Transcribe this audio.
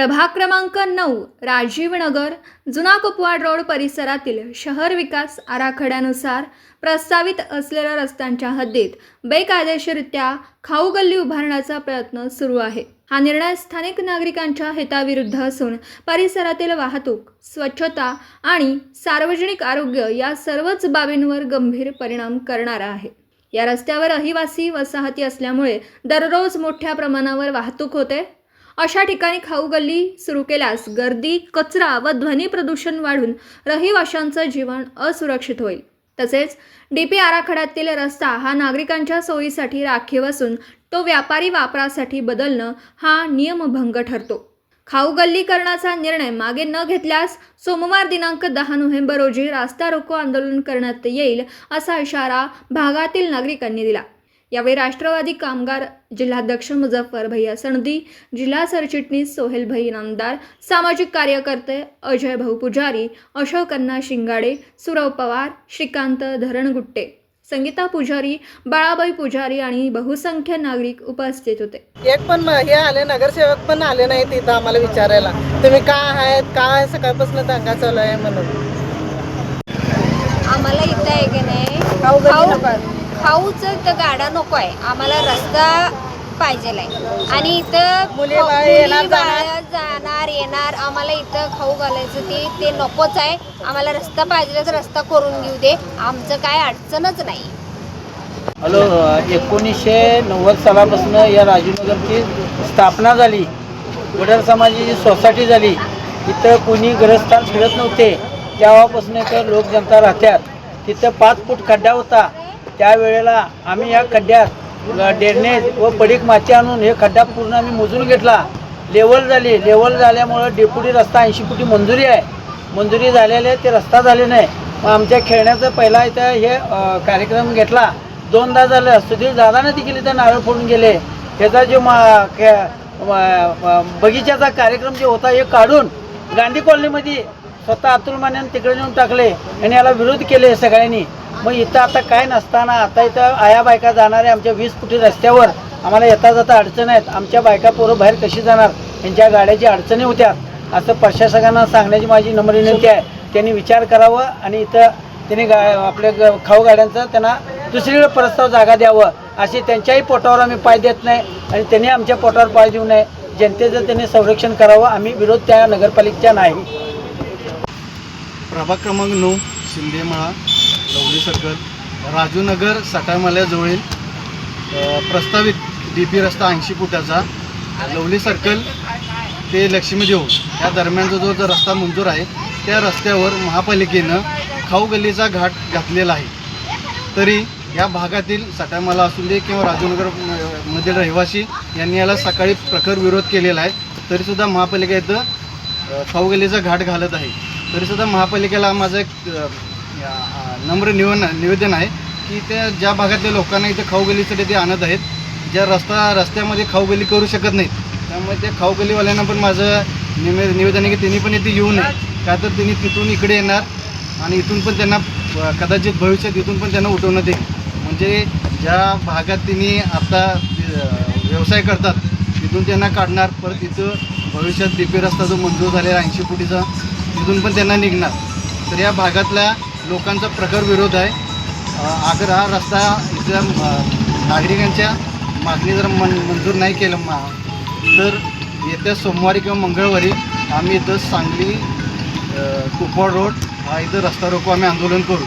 प्रभाग क्रमांक नऊ राजीवनगर जुना कुपवाड रोड परिसरातील शहर विकास आराखड्यानुसार प्रस्तावित असलेल्या रस्त्यांच्या हद्दीत बेकायदेशीररित्या खाऊ गल्ली उभारण्याचा प्रयत्न सुरू आहे. हा निर्णय स्थानिक नागरिकांच्या हिताविरुद्ध असून परिसरातील वाहतूक स्वच्छता आणि सार्वजनिक आरोग्य या सर्वच बाबींवर गंभीर परिणाम करणारा आहे. या रस्त्यावर रहिवासी वसाहती असल्यामुळे दररोज मोठ्या प्रमाणावर वाहतूक होते. अशा ठिकाणी खाऊ गल्ली सुरू केल्यास गर्दी कचरा व ध्वनी प्रदूषण वाढून रहिवाशांचं जीवन असुरक्षित होईल. तसेच डी पी आराखड्यातील रस्ता हा नागरिकांच्या सोयीसाठी राखीव असून तो व्यापारी वापरासाठी बदलणं हा नियमभंग ठरतो. खाऊ गल्लीकरणाचा निर्णय मागे न घेतल्यास सोमवार दिनांक दहा नोव्हेंबर रोजी रास्ता रोको आंदोलन करण्यात येईल असा इशारा भागातील नागरिकांनी दिला. यावेळी राष्ट्रवादी कामगार जिल्हाध्यक्ष मुझफ्फर भैया सणदी जिल्हा सरचिटणीस सोहेल भई नामदार सामाजिक कार्यकर्ते अजय भाऊ पुजारी अशोक अण्णा शिंगाडे सुरव पवार श्रीकांत धरणगुट्टे. संगीता पुजारी बाळाबाई पुजारी आणि बहुसंख्य नागरिक उपस्थित होते. एक पण म- हे आले नगरसेवक पण आले नाहीत इथं आम्हाला विचारायला. तुम्ही का आहेत? काय सकाळपासून दंगा चालू आहे म्हणून. आम्हाला इथं आहे की नाही? इथं गाडा नको आहे आम्हाला रस्ता पाहिजे आहे आणि इथं मुली बाळ जाणार. येणार आम्हाला इथं खाऊ घालायचं ते ते नकोच आहे. आम्हाला रस्ता पाहिजे तर रस्ता करून घेऊ दे. आमचं काय अडचणच नाही. हॅलो एकोणीसशे नव्वद सालापासून या राजीवनगरची स्थापना झाली. वडर समाजाची सोसायटी झाली इथं कोणी ग्रहस्थान फिरत नव्हते. तेव्हापासून इथं लोकजनता राहत्यात. तिथं पाच फूट खड्डा होता. त्यावेळेला आम्ही या खड्ड्यात डेरनेज व पडीक माती आणून हे खड्डा पूर्ण आम्ही मोजून घेतला. लेवल झाली. लेवल झाल्यामुळं डेपुटी रस्ता ऐंशी फुटी मंजुरी आहे. मंजुरी झालेले ते रस्ता झाले नाही. मग आमच्या खेळण्याचा पहिला इथं हे कार्यक्रम घेतला. दोनदा झालं. सुधीर दादाने देखील इथं नारळ फोडून गेले. त्याचा जो मा खे- मा- बगीच्याचा कार्यक्रम जे होता हे काढून गांधी कॉलनीमध्ये स्वतः अतुल माने तिकडे नेऊन टाकले. आणि याला विरोध केले सगळ्यांनी. मग इथं आता काय नसताना आता इथं आया बायका जाणाऱ्या आमच्या वीस फुटी रस्त्यावर. आम्हाला येता जाता अडचण आहेत. आमच्या बायका पोरं बाहेर कशी जाणार? यांच्या गाड्याची अडचणी होत्या. असं प्रशासकांना सांगण्याची माझी नम्र विनंती आहे. त्यांनी विचार करावं आणि इथं त्यांनी गा आपल्या ग- खाऊ गाड्यांचं त्यांना दुसरीकडे प्रस्ताव जागा द्यावं. असे त्यांच्याही पोटावर आम्ही पाय देत नाही आणि त्यांनी आमच्या पोटावर पाय देऊ नये. जनतेचं त्यांनी संरक्षण करावं. आम्ही विरोध त्या नगरपालिकेच्या नाही. प्रभाग क्रमांक नऊ शिंदेमाळा लवली सर्कल राजूनगर सटामाल्याजवळील प्रस्तावित डी पी रस्ता ऐंशी फुटाचा लवली सर्कल ते लक्ष्मीदेव या दरम्यानचा जो जो रस्ता मंजूर आहे त्या रस्त्यावर महापालिकेनं खाऊ गल्लीचा घाट घातलेला आहे. तरी या भागातील सटामाला असू दे किंवा राजूनगर मधील रहिवासी यांनी याला सकाळी प्रखर विरोध केलेला आहे. तरीसुद्धा महापालिका इथं खाऊ गल्लीचा घाट घालत आहे. तरीसुद्धा महापालिकेला माझं एक नम्र निवन निवेदन आहे की त्या ज्या भागातल्या लोकांना इथे खाऊगलीसाठी ते आणत आहेत ज्या रस्ता रस्त्यामध्ये खाऊगली करू शकत नाहीत त्यामुळे त्या खाऊगलीवाल्यांना पण माझं निवे निवेदन आहे की त्यांनी पण इथे येऊ नये. का तर त्यांनी तिथून इकडे येणार आणि इथून पण त्यांना कदाचित भविष्यात इथून पण त्यांना उठवण्यात येईल म्हणजे ज्या भागात त्यांनी आता व्यवसाय करतात तिथून त्यांना काढणार परत इथं भविष्यात डी पी रस्ता जो मंजूर झालेला ऐंशी फुटीचा तिथून पण त्यांना निघणार. तर या भागातल्या लोकांचा प्रखर विरोध आहे. अ, अगर हा रस्ता इथल्या नागरिकांच्या मागणी जर मन मंजूर नाही केलं मा तर येत्या सोमवारी किंवा मंगळवारी आम्ही इथं सांगली कुपवाड रोड हा इथं रस्ता रोको आम्ही आंदोलन करू.